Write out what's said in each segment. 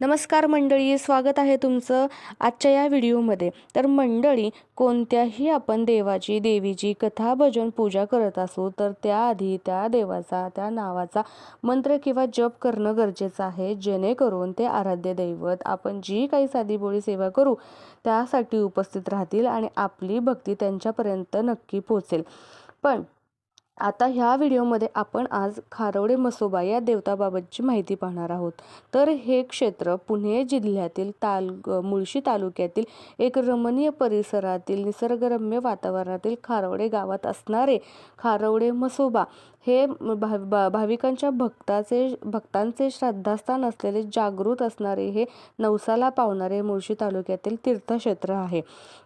नमस्कार मंडळी स्वागत आहे तुमचं आजच्या या व्हिडिओमध्ये. तर मंडळी कोणत्याही आपण देवाची देवीची कथा भजन पूजा करत असू तर त्याआधी त्या देवाचा त्या नावाचा मंत्र किंवा जप करणं गरजेचं आहे. जेणेकरून ते आराध्य दैवत आपण जी काही साधीबोळी सेवा करू त्यासाठी उपस्थित राहतील आणि आपली भक्ती त्यांच्यापर्यंत नक्की पोचेल पण आता ह्या व्हिडिओमध्ये आपण आज खारवडे मसोबा या देवताबाबतची माहिती पाहणार आहोत. तर हे क्षेत्र पुणे जिल्ह्यातील ताल मुळशी तालुक्यातील एक रमणीय परिसरातील निसर्गरम्य वातावरणातील खारवडे गावात असणारे खारवडे मसोबा हे भा भा भाविकांच्या भक्ताचे भक्तांचे श्रद्धास्थान असलेले जागृत असणारे हे नवसाला पावणारे मुळशी तालुक्यातील तीर्थक्षेत्र आहे.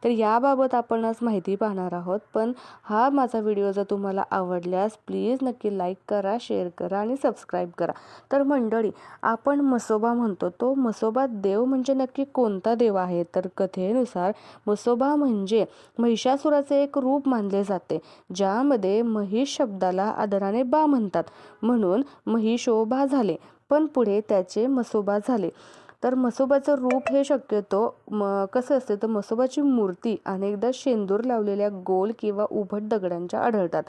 तर याबाबत आपण आज माहिती पाहणार आहोत. पण हा माझा व्हिडिओ जर तुम्हाला आवडल्यास प्लीज नक्की लाईक करा शेअर करा आणि सबस्क्राईब करा. तर मंडळी आपण मसोबा म्हणतो तो मसोबा देव म्हणजे नक्की कोणता देव आहे? तर कथेनुसार मसोबा म्हणजे महिषासुराचे एक रूप मानले जाते ज्यामध्ये महिष शब्दाला आदराने बा म्हणतात. म्हणून महिषोबा झाले पण पुढे त्याचे मसोबा झाले. तर म्हसोबाचं रूप हे शक्यतो म कसं असते तर मसोबाची मूर्ती अनेकदा शेंदूर लावलेल्या गोल किंवा उभट दगडांच्या आढळतात.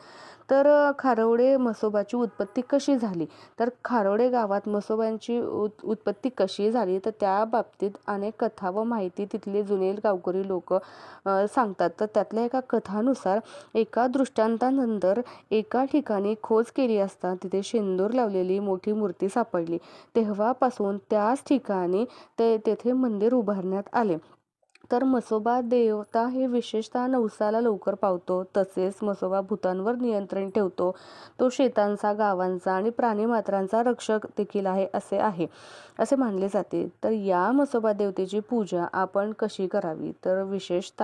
तर खारवडे म्हसोबाची उत्पत्ती कशी झाली? तर खारवडे गावात मसोबांची उत् उत्पत्ती कशी झाली? तर त्या बाबतीत अनेक कथा व माहिती तिथले जुने गावकरी लोक सांगतात. तर त्यातल्या एका कथानुसार एका दृष्टांतानंतर एका ठिकाणी खोज केली असता तिथे शेंदूर लावलेली मोठी मूर्ती सापडली. तेव्हापासून त्याच ठिकाणी ते तेथे मंदिर उभारण्यात आले. तर मसोबा देवता हे विशेषतः नवसाला लवकर पावतो. तसेच मसोबा भूतांवर नियंत्रण ठेवतो. तो शेतांचा गावांचा आणि प्राणीमात्रांचा रक्षक देखील आहे असे आहे असे मानले जाते. तर या मसोबा देवतेची पूजा आपण कशी करावी? तर विशेषत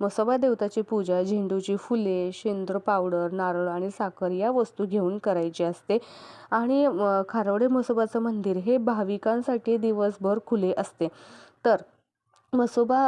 मसोबा देवताची पूजा झेंडूची फुले शेंद्र पावडर नारळ आणि साखर या वस्तू घेऊन करायची असते. आणि खारवडे मसोबाचं मंदिर हे भाविकांसाठी दिवसभर खुले असते. तर मसोबा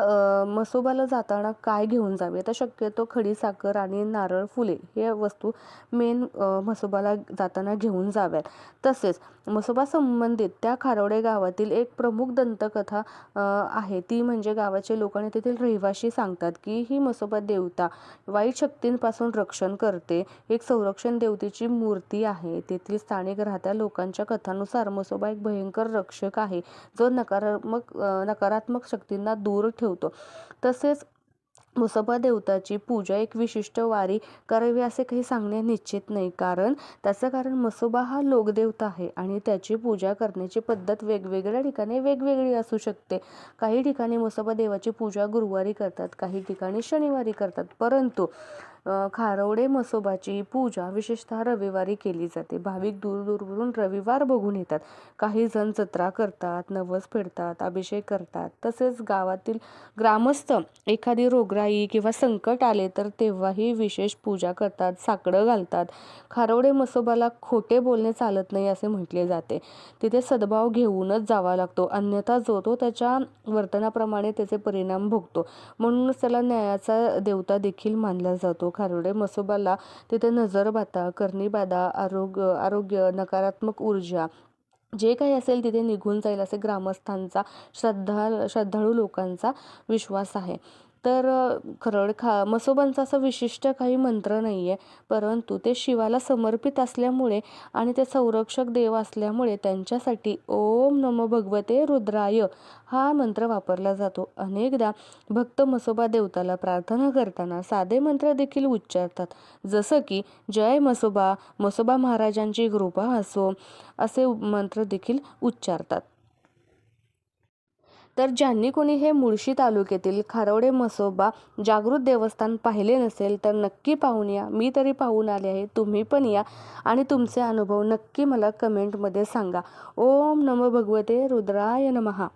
मसोबाला जाताना काय घेऊन जावे? तर शक्यतो खडी साखर आणि नारळ फुले हे वस्तू मेन मसोबाला जाताना घेऊन जाव्यात. तसेच मसोबा संबंधित त्या खारोडे गावातील एक प्रमुख दंतकथा आहे. ती म्हणजे गावाचे लोक आणि तेथील रहिवाशी सांगतात की ही मसोबा देवता वाईट शक्तींपासून रक्षण करते. एक संरक्षण देवतेची मूर्ती आहे. तेथील स्थानिक राहत्या लोकांच्या कथानुसार मसोबा एक भयंकर रक्षक आहे. जो नकारात्मक नकारात्मक शक्तींना दूर ठेवतो. तसेच मुसबा देवताची पूजा एक विशिष्ट वारी करावी असे काही सांगणे निश्चित नाही. कारण त्याचं कारण मसोबा हा लोकदेवता आहे आणि त्याची पूजा करण्याची पद्धत वेगवेगळ्या ठिकाणी वेगवेगळी असू शकते. काही ठिकाणी मसोबा देवाची पूजा गुरुवारी करतात काही ठिकाणी शनिवारी करतात. परंतु खारवडे मसोबाची पूजा विशेषतः रविवारी केली जाते. भाविक दूरदूरवरून रविवार बघून येतात. काही जण जत्रा करतात नवस फेडतात अभिषेक करतात. तसेच गावातील ग्रामस्थ एखादी रोगराई किंवा संकट आले तर तेव्हाही विशेष पूजा करतात साकडं घालतात. खारवडे मसोबाला खोटे बोलणे चालत नाही असे म्हटले जाते. तिथे सद्भाव घेऊनच जावा लागतो. अन्यथा जो तो त्याच्या वर्तनाप्रमाणे त्याचे परिणाम भोगतो. म्हणूनच त्याला न्यायाचा देवता देखील मानला जातो. खारुडे मसोबाला तिथे नजरबाता करणीबाधा आरोग्य आरोग्य नकारात्मक ऊर्जा जे काही असेल तिथे निघून जाईल असे ग्रामस्थांचा श्रद्धा श्रद्धाळू लोकांचा विश्वास आहे. तर खरड खा मसोबांचा असं विशिष्ट काही मंत्र नाही आहे परंतु ते शिवाला समर्पित असल्यामुळे आणि ते संरक्षक देव असल्यामुळे त्यांच्यासाठी ओम नम भगवते रुद्राय हा मंत्र वापरला जातो. अनेकदा भक्त मसोबा देवताला प्रार्थना करताना साधे मंत्र देखील उच्चारतात. जसं की जय मसोबा मसोबा महाराजांची कृपा असो असे मंत्र देखील उच्चारतात. तर ज्यांनी कोणी हे मुळशी तालुक्यातील खारवडे मसोबा जागृत देवस्थान पाहिले नसेल तर नक्की पाहून या. मी तरी पाहून आले आहे. तुम्ही पण या आणि तुमचे अनुभव नक्की मला कमेंटमध्ये सांगा. ओम नम भगवते रुद्राय नमहा